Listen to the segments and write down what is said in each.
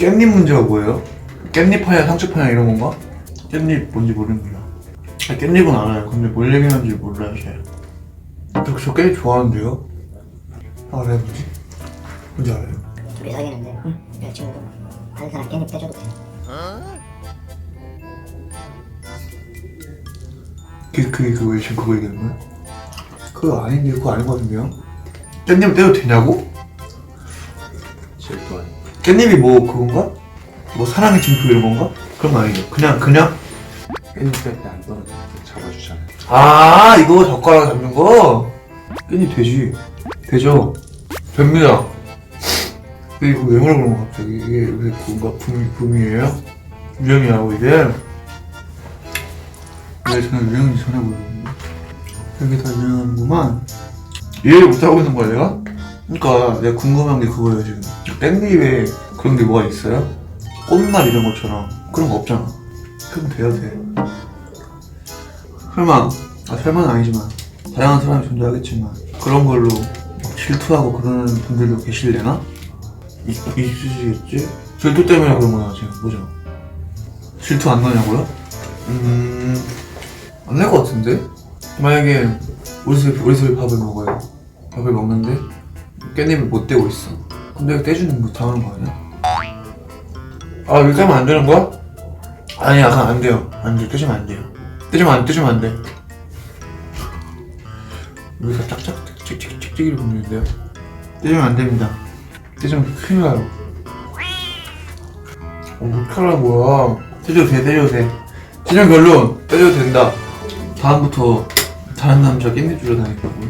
깻잎 문제가 뭐예요? 깻잎 파냐 상추 파냐 이런 건가? 깻잎 뭔지 모르는구나 아, 깻잎은 알아요 근데 뭘 얘기하는지 몰라요 잘 저, 저 깻잎 좋아하는데요? 알아요 뭐지? 뭔지 알아요? 둘이 사귀는데 여자친구가 다른 사람 깻잎 떼줘도 돼 그, 그게 그거 지금 그거 얘기하는 거야? 그거 아닌데 그거 아닌 것 같은데요? 깻잎 떼도 되냐고? 깻잎이 뭐 그건가? 뭐 사랑의 징표 이런 건가? 그런 거 아니죠 그냥 그냥? 깻잎 뺄 때안 떨어져 잡아주잖아요 아 이거 젓가락 잡는 거? 깻잎 되지 되죠 됩니다 근데 이거 왜 물어보는 거 갑자기 이게 왜 그건가? 붐, 붐이에요? 유행이라고 이게 왜 저는 유행인지 전혀 모르겠는데 이게 다 유행하는구만 이해를 못 하고 있는 거야 내가? 그러니까 내가 궁금한 게 그거예요 지금 깻잎에 그런 게 뭐가 있어요? 꽃말 이런 것처럼 그런 거 없잖아 그럼 돼야 돼 설마 아 설마는 아니지만 다양한 사람이 존재하겠지만 그런 걸로 막 질투하고 그러는 분들도 계실래나? 있, 있으시겠지? 질투 때문에 그런 거야 지금 뭐죠? 질투 안 나냐고요? 음... 안 날 것 같은데? 만약에 우리 집에, 우리 집에 밥을 먹어요 밥을 먹는데 깻잎을 못 떼고 있어 내가 떼주는 거 당하는 거 아니야? 아 이렇게 하면 안 되는 거야? 아니 약간 안 돼요 안 돼. 떼주면 안 돼요 떼주면 안 떼주면 안 돼. 여기서 짝짝 찍찍찍찍이를 보내는데요. 떼주면 안 됩니다. 떼주면 큰일 나요. 어, 어떡하라 뭐야. 떼줘도 돼, 떼줘도 돼. 진영 결론 떼줘도 된다. 다음부터 다른 남자 깻잎 주러 다니려고.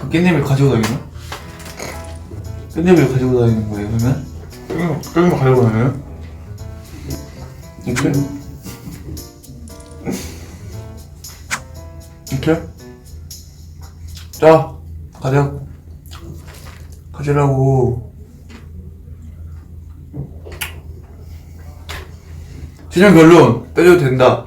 그 깻잎을 가지고 다니나? 깻잎을 가지고 다니는 거예요, 그러면? 깻잎, 깻잎을 가지고 다녀요? 이렇게? 이렇게? 자, 가자. 가지라고. 진영 결론, 빼줘도 된다.